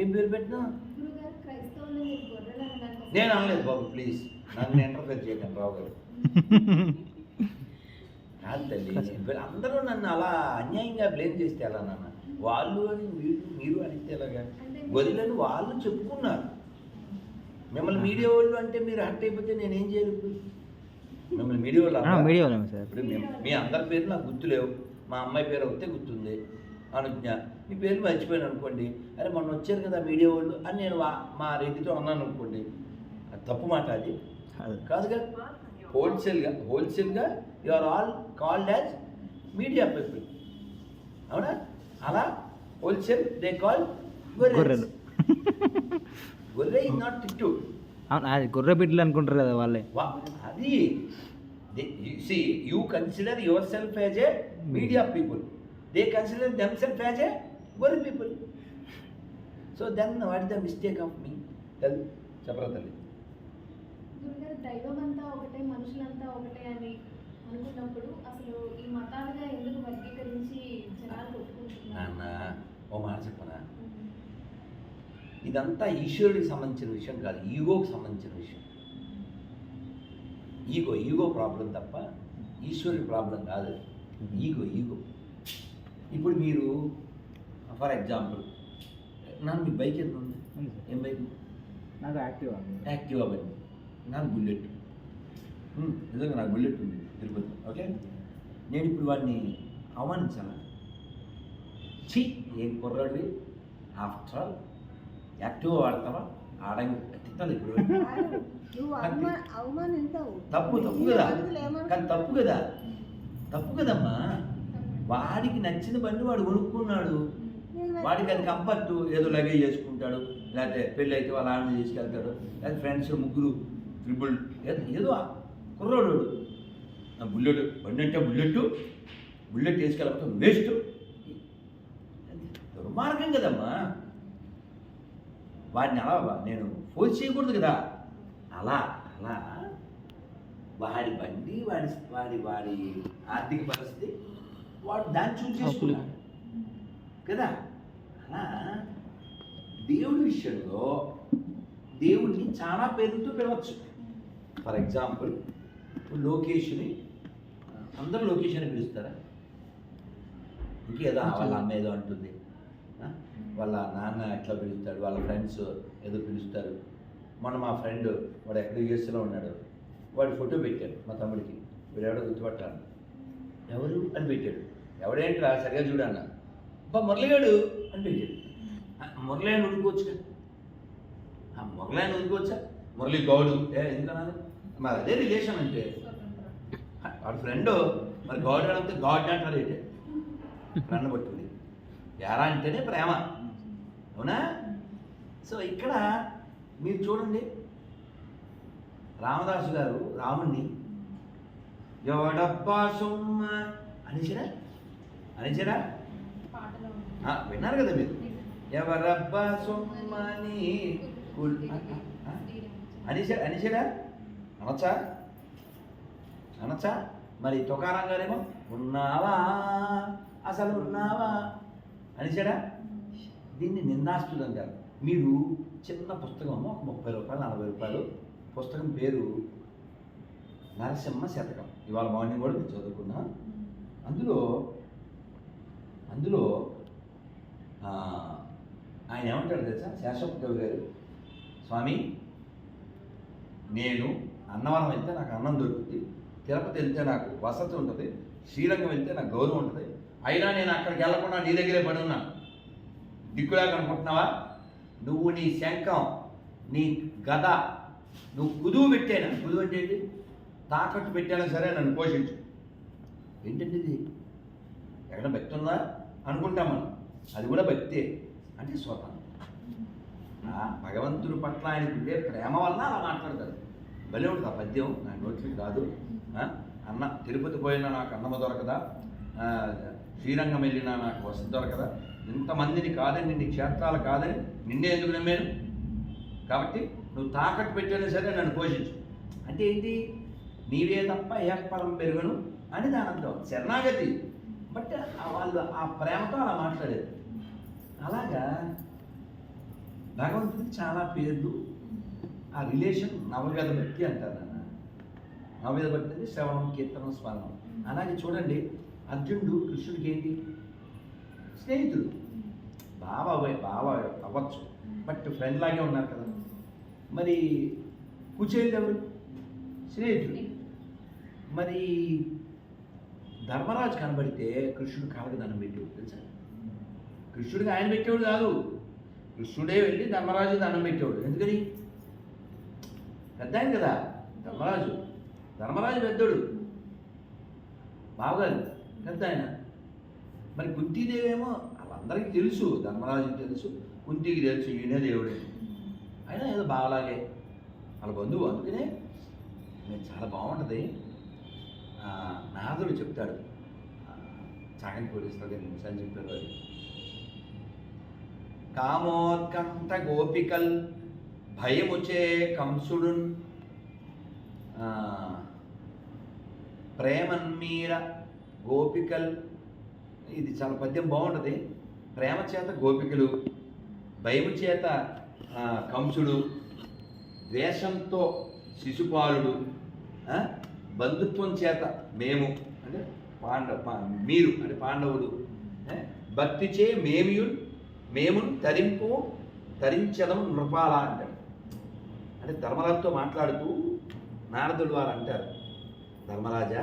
ఏం పేరు పెట్టినా? నేను అనలేదు బాబు ప్లీజ్. నన్ను ఎంటర్ఫేర్ చేయకండి రావు గారు. కాదు తల్లి వీళ్ళు అందరూ నన్ను అలా అన్యాయంగా బ్లేమ్ చేస్తే ఎలా నాన్న? వాళ్ళు అని మీరు మీరు అనిస్తే ఎలాగా? వదిలేని వాళ్ళు చెప్పుకున్నారు. మిమ్మల్ని మీడియా వాళ్ళు అంటే మీరు హట్ అయిపోతే నేనేం చేయను? ఇప్పుడు మిమ్మల్ని మీడియా వాళ్ళు ఇప్పుడు మీ అందరి పేరు నాకు గుర్తులేవు. మా అమ్మాయి పేరు ఒకతే గుర్తుంది. అనుజ్ఞ. మీ పేరు మర్చిపోయాను అనుకోండి. అరే మొన్న వచ్చారు కదా మీడియా వాళ్ళు అని నేను వా- మా రెడ్డితో అన్నాను అనుకోండి. అది తప్పు మాట అది. అది. కాదుగా హోల్సేల్గా హోల్సేల్గా you are all called as media people అవునా? అలా హోల్సేల్ దే కాల్ గొర్రెలు గొర్రె ఇస్ నాట్ టిట్టు అవును అది గొర్రె బిడ్డలు అనుకుంటారు కదా వాళ్ళే. అది. See you consider yourself as a media people they consider themself as a గొర్రె people so then what the mistake of me tell చెప్పరా తల్లి. దైవం అంతా ఒకటే మనుషులంతా ఒకటే అని అనుకున్నప్పుడు అసలు ఈ మతాలుగా ఎందుకు వర్గీకరించి జనాలు కొట్టుకుంటున్నారు నాన్న ఓ మాట చెప్పనా ఇదంతా ఈశ్వరుడికి సంబంధించిన విషయం కాదు ఈగోకి సంబంధించిన విషయం. ఈగో ఈగో ప్రాబ్లం తప్ప ఈశ్వరుడి ప్రాబ్లం కాదు. Ego ego. ఇప్పుడు మీరు ఫర్ ఎగ్జాంపుల్ నాకు మీ బైక్ ఎంత ఉంది? ఏం బైక్? నాకు యాక్టివ్? యాక్టివా బండి నాకు బుల్లెట్. నిజంగా నాకు బుల్లెట్ ఉంది తిరుపతి ఓకే? నేను ఇప్పుడు వాడిని అవమానించాను ఛీ ఏం కుర్రాడివి? ఆఫ్టర్ ఆల్ యాక్టివ్ వాడతావా? ఆడంగి తిట్టాలి ఇప్పుడు తప్పు తప్పు కదా? కానీ తప్పు కదా. తప్పు కదమ్మా. వాడికి నచ్చిన బండి వాడు కొనుక్కున్నాడు. వాడికి అది కంపర్టు ఏదో లగేజ్ చేసుకుంటాడు లేకపోతే పెళ్ళి అయితే వాళ్ళ ఆమె తీసుకెళ్తాడు లేకపోతే ఫ్రెండ్స్ ముగ్గురు ట్రిపుల్ ఏదో కుర్రోడు వాడు. నా బుల్లెట్ బండి అంటే బుల్లెట్ బుల్లెట్ తీసుకెళ్ళకపోతే వేస్ట్. దుర్మార్గం కదమ్మా. వాడిని అలా నేను ఫోర్స్ చేయకూడదు కదా. అలా అలా. వాడి బండి వాడి వాడి వాడి ఆర్థిక పరిస్థితి వాడు దాన్ని చూసి చేసుకున్నాడు. కదా? అలా దేవుడి విషయంలో దేవుడిని చాలా పేర్లతో పిలవచ్చు. ఫర్ ఎగ్జాంపుల్ లోకేష్ని అందరూ లోకేష్ అని పిలుస్తారా ఇంకేదో వాళ్ళ అమ్మ ఏదో అంటుంది? వాళ్ళ నాన్న ఎట్లా పిలుస్తాడు? వాళ్ళ ఫ్రెండ్స్ ఏదో పిలుస్తారు. మొన్న మా ఫ్రెండ్ వాడు ఎక్కడ యూఎస్లో ఉన్నాడు. వాడు ఫోటో పెట్టాడు మా తమ్ముడికి. వీడు ఎవడో గుర్తుపట్టాను ఎవరు అని పెట్టాడు. ఎవడేంట్రా? సరిగా చూడన్న. అబ్బా మురళిగాడు అని పెట్టాడు. మురళిని ఉడుకోవచ్చు ఆ మురళిని ఉడుకోవచ్చా మురళి గౌడు. ఏ ఎందుకన్నా మరి అదే రిలేషన్ అంటే. వాడు ఫ్రెండ్ మరి గౌడ్ అంటే గాడ్ అంటారు ఏంటి? ఫ్రెండ్ పట్టుకుని. ఎరా అంటేనే ప్రేమ. అవునా? సో ఇక్కడ మీరు చూడండి. రామదాసు గారు రాముణ్ణి ఎవడబ్బా సొమ్మ అనిచరా అనిచరా విన్నారు కదా మీరు. ఎవరబ్బా సొమ్మని అనిసరా అనొచ్చా? అనొచ్చా? మరి తుకారాం గారేమో ఉన్నావా? అసలు ఉన్నావా? అనిసాడా దీన్ని నిందాస్తులు అంటారు మీరు చిన్న పుస్తకం ఒక ముప్పై రూపాయలు నలభై రూపాయలు. పుస్తకం పేరు నరసింహ శతకం. ఇవాళ మార్నింగ్ కూడా నేను చదువుకున్నా. అందులో అందులో ఆయన ఏమంటాడు తెలుసా? శాశ్వత గారు స్వామి నేను అన్నవరం వెళ్తే నాకు అన్నం దొరుకుతుంది. తిరుపతి వెళ్తే నాకు వసతి ఉంటుంది. శ్రీరంగం వెళ్తే నాకు గౌరవం ఉంటుంది. అయినా నేను అక్కడికి వెళ్ళకుండా నీ దగ్గరే పడి ఉన్నా. దిక్కులాగా అనుకుంటున్నావా నువ్వు నీ శంఖం నీ గద నువ్వు కుదువు పెట్టాను కుదువు అంటే ఏంటి? తాకట్టు పెట్టాను సరే నన్ను పోషించు. ఏంటంటే ఇది ఎక్కడ భక్తి ఉందా? అనుకుంటాం మనం అది కూడా భక్తే. అంటే స్వతం భగవంతుడి పట్ల ఆయనకు ఉండే ప్రేమ వల్ల అలా మాట్లాడతారు. భలే ఉంటుంది ఆ పద్యం. నా నోట్లకి రాదు. అన్న తిరుపతి పోయినా నాకు అన్నమ దొరకదా? శ్రీరంగం వెళ్ళినా నాకు వసతి దొరకదా? ఇంతమందిని కాదని నీ క్షేత్రాలు కాదని నిన్నే ఎందుకు నమ్మాను? కాబట్టి నువ్వు తాకట్టు పెట్టినా సరే నన్ను పోషించు. అంటే ఏంటి? నీవే తప్ప ఏర్పరం పెరుగును. అని దాని అర్థం. శరణాగతి. బట్ వాళ్ళు ఆ ప్రేమతో అలా మాట్లాడేది అలాగా భగవంతుడికి చాలా పేర్లు. ఆ రిలేషన్ నవగత భక్తి అంటారు నాన్న. నవగత భక్తి అంటే శ్రవణం కీర్తనం స్మరణం. అలాగే చూడండి అర్జునుడు కృష్ణుడికి ఏంటి? స్నేహితుడు. బావ బాబా బావ అవ్వచ్చు. బట్ ఫ్రెండ్ లాగే ఉన్నారు కదా. మరి కుచేలు ఎవరు? స్నేహితుడు. మరి ధర్మరాజు కనబడితే కృష్ణుడు కాళ్ళకి దండం పెట్టేవాడు తెలుసా? కృష్ణుడికి ఆయన పెట్టేవాడు కాదు. కృష్ణుడే వెళ్ళి ధర్మరాజు దండం పెట్టేవాడు. ఎందుకని? పెద్ద ఆయన కదా ధర్మరాజు. ధర్మరాజు పెద్దోడు. బావగారు పెద్ద ఆయన మరి కుంతీదేవేమో వాళ్ళందరికీ తెలుసు ధర్మరాజుకి తెలుసు కుంతికి తెలుసు ఈయనే దేవుడే. అయినా ఏదో బావలాగే. వాళ్ళ బంధువు అందుకనే చాలా బాగుంటుంది. నారదుడు చెప్తాడు. ఆ, చాగని పోలీసులో నిమిషాలు చెప్పారు అది. కామోత్కంఠ గోపికల్ భయముచే కంసుడు ప్రేమన్మీర గోపికల్. ఇది చాలా పద్యం బాగుంటుంది. ప్రేమ చేత గోపికలు భయము చేత కంసుడు ద్వేషంతో శిశుపాలుడు బంధుత్వం చేత మేము అంటే పాండవ మీరు అంటే పాండవులు భక్తిచే మేమియున్ మేము తరింపు తరించడం నృపాల అంటాడు అంటే ధర్మరాజుతో మాట్లాడుతూ నారదుడు వారు అంటారు ధర్మరాజా